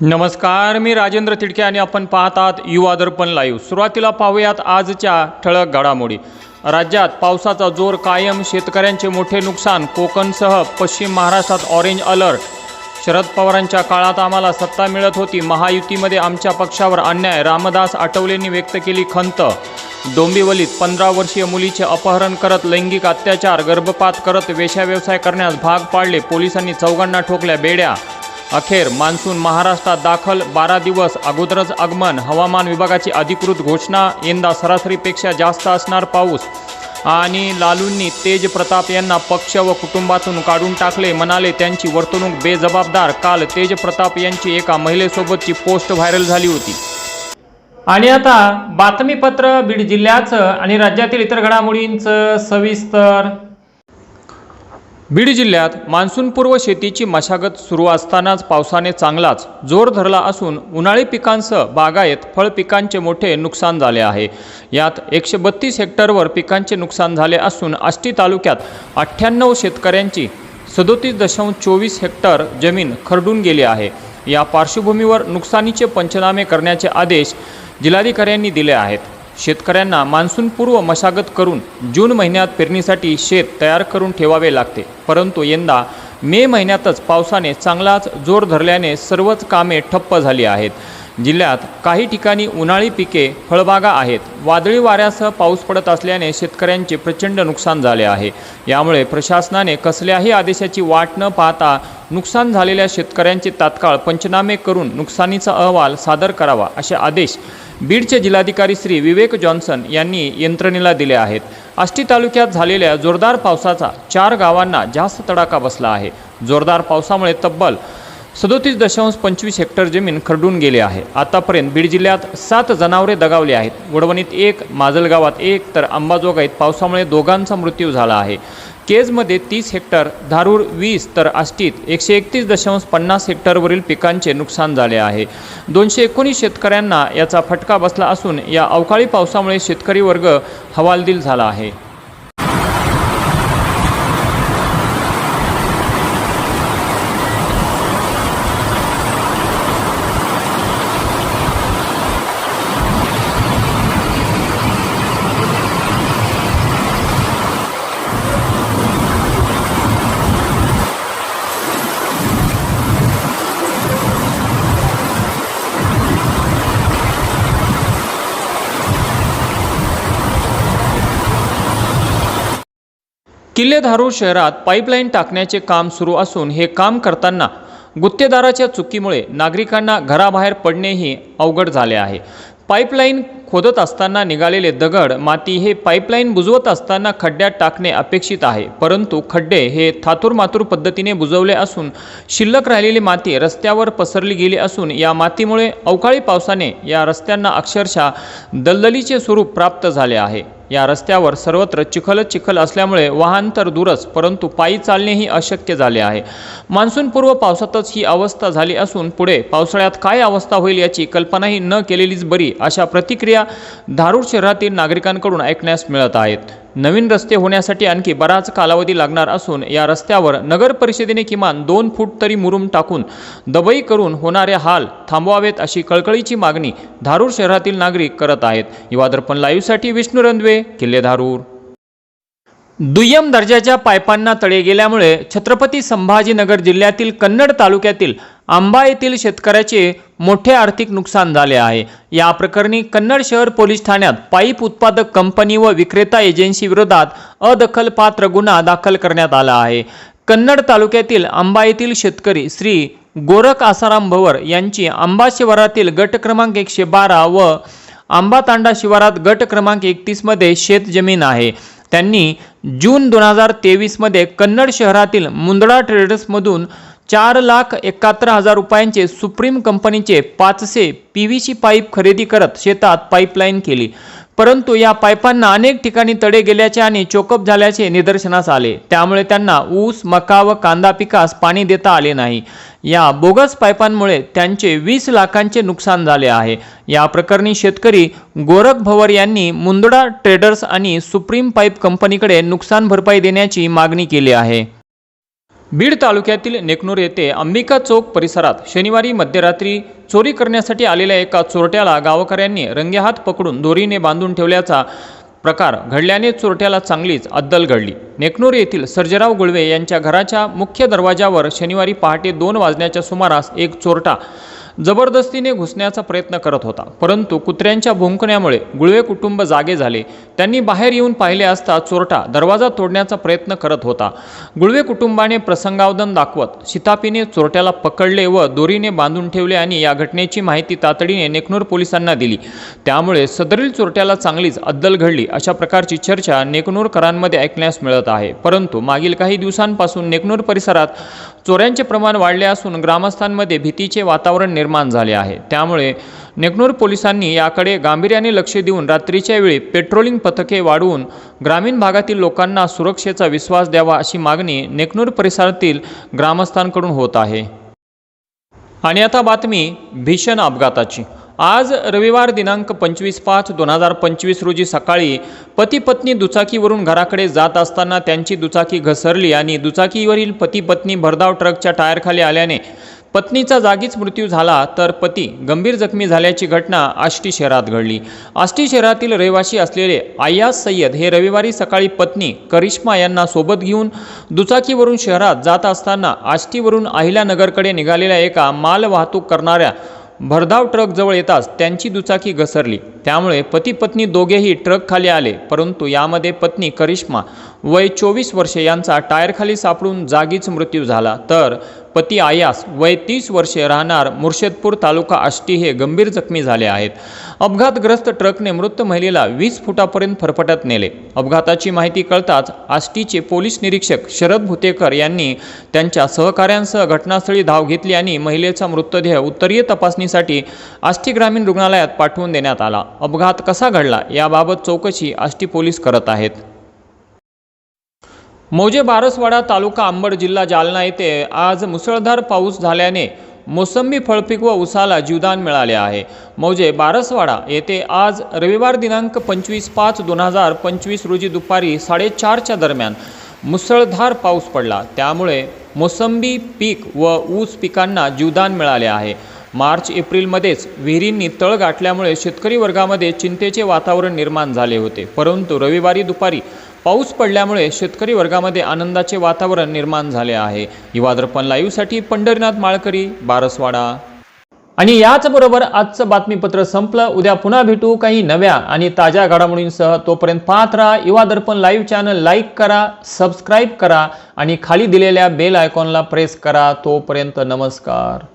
नमस्कार मी राजेंद्र तिडके आणि आपण पाहतात युवा दर्पण लाईव्ह सुरुवातीला पाहूयात आजच्या ठळक घडामोडी. राज्यात पावसाचा जोर कायम शेतकऱ्यांचे मोठे नुकसान कोकणसह पश्चिम महाराष्ट्रात ऑरेंज अलर्ट शरद पवारांच्या काळात आम्हाला सत्ता मिळत होती महायुतीमध्ये आमच्या पक्षावर अन्याय रामदास आठवलेंनी व्यक्त केली खंत. डोंबिवलीत पंधरा वर्षीय मुलीचे अपहरण करत लैंगिक अत्याचार गर्भपात करत वेशाव्यवसाय करण्यास भाग पाडले पोलिसांनी चौघांना ठोकल्या बेड्या. अखेर मान्सून महाराष्ट्रात दाखल बारा दिवस अगोदरच आगमन. हवामान विभागाची अधिकृत घोषणा यंदा सरासरीपेक्षा जास्त असणार पाऊस. आणि लालूंनी तेज प्रताप यांना पक्ष व कुटुंबातून काढून टाकले म्हणाले त्यांची वर्तणूक बेजबाबदार. काल तेज प्रताप यांची एका महिलेसोबतची पोस्ट व्हायरल झाली होती. आणि आता बातमीपत्र बीड जिल्ह्याचं आणि राज्यातील इतर घडामोडींचं सविस्तर. बीड जिल्ह्यात मान्सूनपूर्व शेतीची मशागत सुरू असतानाच पावसाने चांगलाच जोर धरला असून उन्हाळी पिकांसह बागायत फळ पिकांचे मोठे नुकसान झाले आहे. यात एकशे बत्तीस हेक्टरवर पिकांचे नुकसान झाले असून आष्टी तालुक्यात अठ्ठ्याण्णव शेतकऱ्यांची सदोतीस दशांश चोवीस हेक्टर जमीन खरडून गेली आहे. या पार्श्वभूमीवर नुकसानीचे पंचनामे करण्याचे आदेश जिल्हाधिकाऱ्यांनी दिले आहेत. शेतकऱ्यांना मान्सूनपूर्व मशागत करून जून महिन्यात पेरणीसाठी शेत तयार करून ठेवावे लागते. परंतु यंदा मे महिन्यातच पावसाने चांगलाच जोर धरल्याने सर्वच कामे ठप्प झाली आहेत. जिल्ह्यात काही ठिकाणी उन्हाळी पिके फळबागा आहेत. वादळी वाऱ्यासह पाऊस पडत असल्याने शेतकऱ्यांचे प्रचंड नुकसान झाले आहे. यामुळे प्रशासनाने कसल्याही आदेशाची वाट न पाहता नुकसान झालेल्या शेतकऱ्यांचे तात्काळ पंचनामे करून नुकसानीचा अहवाल सादर करावा असे आदेश बीडचे जिल्हाधिकारी श्री विवेक जॉन्सन यांनी यंत्रणेला दिले आहेत. आष्टी तालुक्यात झालेल्या जोरदार पावसाचा चार गावांना जास्त तडाखा बसला आहे. जोरदार पावसामुळे तब्बल सदोतीस दशांश पंचवीस हेक्टर जमीन खरडून गेली आहे. आतापर्यंत बीड जिल्ह्यात सात जनावरे दगावली आहेत. वडवणीत एक माजलगावात एक तर अंबाजोगाईत पावसामुळे दोघांचा मृत्यू झाला आहे. केजमध्ये तीस हेक्टर धारूर वीस तर आष्टीत एकशे एकतीस दशांश पन्नास हेक्टरवरील पिकांचे नुकसान झाले आहे. दोनशे एकोणीस शेतकऱ्यांना याचा फटका बसला असून या अवकाळी पावसामुळे शेतकरी वर्ग हवालदिल झाला आहे. किल्लेधारू शहरात पाईपलाईन टाकण्याचे काम सुरू असून हे काम करताना गुत्तेदाराच्या चुकीमुळे नागरिकांना घराबाहेर पडणेही अवघड झाले आहे. पाईपलाईन खोदत असताना निघालेले दगड माती हे पाईपलाईन बुजवत असताना खड्ड्यात टाकणे अपेक्षित आहे. परंतु खड्डे हे थातूरमातूर पद्धतीने बुजवले असून शिल्लक राहिलेली माती रस्त्यावर पसरली गेली असून या मातीमुळे अवकाळी पावसाने या रस्त्यांना अक्षरशः दलदलीचे स्वरूप प्राप्त झाले आहे. या रस्त्यावर सर्वत्र चिखलच चिखल असल्यामुळे वाहन तर दूरच परंतु पायी चालणेही अशक्य झाले आहे. मान्सूनपूर्व पावसातच ही अवस्था झाली असून पुढे पावसाळ्यात काय अवस्था होईल याची कल्पनाही न केलेलीच बरी अशा प्रतिक्रिया धारूर शहरातील नागरिकांकडून ऐकण्यास मिळत आहेत. नवीन रस्ते होण्यासाठी आणखी बराच कालावधी लागणार असून या रस्त्यावर नगर परिषदेने किमान दोन फूट तरी मुरुम टाकून दबई करून होणारे हाल थांबवावेत अशी कळकळीची मागणी धारूर शहरातील नागरिक करत आहेत. युवा दर्पण लाईव्हसाठी विष्णू रंधवे किल्ले धारूर. दुय्यम दर्जाच्या पायपांना तळे गेल्यामुळे छत्रपती संभाजीनगर जिल्ह्यातील कन्नड तालुक्यातील आंबा येथील शेतकऱ्याचे मोठे आर्थिक नुकसान झाले आहे. या प्रकरणी कन्नड शहर पोलीस ठाण्यात पाईप उत्पादक कंपनी व विक्रेता एजन्सी विरोधात अदखलपात्र गुन्हा दाखल करण्यात आला आहे. कन्नड तालुक्यातील आंबा येथील शेतकरी श्री गोरख आसाराम भवर यांची आंबा शिवारातील गट क्रमांक एकशे बारा व आंबातांडा शिवारात गट क्रमांक एकतीसमध्ये शेत जमीन आहे. त्यांनी जून दोन हजार तेवीसमध्ये कन्नड शहरातील मुंदडा ट्रेडर्समधून चार लाख एकाहत्तर हजार रुपयांचे सुप्रीम कंपनीचे पाचशे पी व्ही सी पाईप खरेदी करत शेतात पाईपलाईन केली. परंतु या पाईपांना अनेक ठिकाणी तडे गेल्याचे आणि चोकअप झाल्याचे निदर्शनास आले. त्यामुळे त्यांना ऊस मका व कांदा पिकास पाणी देता आले नाही. या बोगस पाईपांमुळे त्यांचे वीस लाखांचे नुकसान झाले आहे. या प्रकरणी शेतकरी गोरख भवर यांनी मुंदडा ट्रेडर्स आणि सुप्रीम पाईप कंपनीकडे नुकसान भरपाई देण्याची मागणी केली आहे. बीड तालुक्यातील नेकनूर येथे अंबिका चौक परिसरात शनिवारी मध्यरात्री चोरी करण्यासाठी आलेल्या एका चोरट्याला गावकऱ्यांनी रंगेहात पकडून दोरीने बांधून ठेवल्याचा प्रकार घडल्याने चोरट्याला चांगलीच अद्दल घडली. नेकनूर येथील सर्जराव गुळवे यांच्या घराच्या मुख्य दरवाजावर शनिवारी पहाटे दोन वाजण्याच्या सुमारास एक चोरटा जबरदस्तीने घुसण्याचा प्रयत्न करत होता. परंतु कुत्र्यांच्या भुंकण्यामुळे गुळवे कुटुंब जागे झाले. त्यांनी बाहेर येऊन पाहिले असता चोरटा दरवाजा तोडण्याचा प्रयत्न करत होता. गुळवे कुटुंबाने प्रसंगावधान दाखवत शितापीने चोरट्याला पकडले व दोरीने बांधून ठेवले आणि या घटनेची माहिती तातडीने नेकनूर पोलिसांना दिली. त्यामुळे सदरील चोरट्याला चांगलीच अद्दल घडली अशा प्रकारची चर्चा नेकनूरकरांमध्ये ऐकण्यास मिळत आहे. परंतु मागील काही दिवसांपासून नेकनूर परिसरात चोऱ्यांचे प्रमाण वाढले असून ग्रामस्थांमध्ये भीतीचे वातावरण निर्माण झाले आहे. त्यामुळे नेकनूर पोलिसांनी याकडे गांभीर्याने लक्ष देऊन रात्रीच्या वेळी पेट्रोलिंग पथके वाढवून ग्रामीण भागातील लोकांना सुरक्षेचा विश्वास द्यावा अशी मागणी नेकनूर परिसरातील ग्रामस्थांकडून होत आहे. आणि आता बातमी भीषण अपघाताची. आज रविवार दिनांक पंचवीस पाच दोन हजार पंचवीस रोजी सकाळी पती पत्नी दुचाकीवरून घराकडे जात असताना त्यांची दुचाकी घसरली आणि दुचाकीवरील पती पत्नी भरधाव ट्रकच्या टायरखाली आल्याने पत्नीचा जागीच मृत्यू झाला तर पती गंभीर जखमी झाल्याची घटना आष्टी शहरात घडली. आष्टी शहरातील रहिवासी असलेले आयाज सय्यद हे रविवारी सकाळी पत्नी करिश्मा यांना सोबत घेऊन दुचाकीवरून शहरात जात असताना आष्टीवरून अहिल्यानगरकडे निघालेल्या एका माल वाहतूक करणाऱ्या भरधाव ट्रकजवळ येताच त्यांची दुचाकी घसरली. त्यामुळे पती पत्नी दोघेही ट्रक खाली आले परंतु यामध्ये पत्नी करिश्मा वय चोवीस वर्षे यांचा टायरखाली सापडून जागीच मृत्यू झाला. तर पती आयास वय तीस वर्षे राहणार मुर्शेदपूर तालुका आष्टी हे गंभीर जखमी झाले आहेत. अपघातग्रस्त ट्रकने मृत महिलेला वीस फुटापर्यंत फरफटत नेले. अपघाताची माहिती कळताच आष्टीचे पोलीस निरीक्षक शरद भुतेकर यांनी त्यांच्या सहकाऱ्यांसह घटनास्थळी धाव घेतली आणि महिलेचा मृतदेह उत्तरीय तपासणीसाठी आष्टी ग्रामीण रुग्णालयात पाठवून देण्यात आला. अपघात कसा घडला याबाबत चौकशी आष्टी पोलीस करत आहेत. मौजे बारसवाडा तालुका अंबड जिल्हा जालना येथे आज मुसळधार पाऊस झाल्याने मोसंबी फळपीक व उसाला जीवदान मिळाले आहे. मौजे बारसवाडा येथे आज रविवार दिनांक पंचवीस पाच दोन हजार पंचवीस रोजी दुपारी साडेचारच्या दरम्यान मुसळधार पाऊस पडला. त्यामुळे मोसंबी पीक व ऊस पिकांना जीवदान मिळाले आहे. मार्च एप्रिलमध्येच विहिरींनी तळ गाठल्यामुळे शेतकरी वर्गामध्ये चिंतेचे वातावरण निर्माण झाले होते. परंतु रविवारी दुपारी पाऊस पडल्यामुळे शेतकरी वर्गामध्ये आनंदाचे वातावरण निर्माण झाले आहे. युवादर्पण लाईव्हसाठी पंढरीनाथ माळकरी बारसवाडा. आणि याचबरोबर आजचं बातमीपत्र संपलं. उद्या पुन्हा भेटू काही नव्या आणि ताज्या घडामोडींसह. तोपर्यंत पाहत राहा Yuva Darpan live channel like करा सबस्क्राईब करा आणि खाली दिलेल्या बेल आयकॉनला प्रेस करा. तोपर्यंत नमस्कार.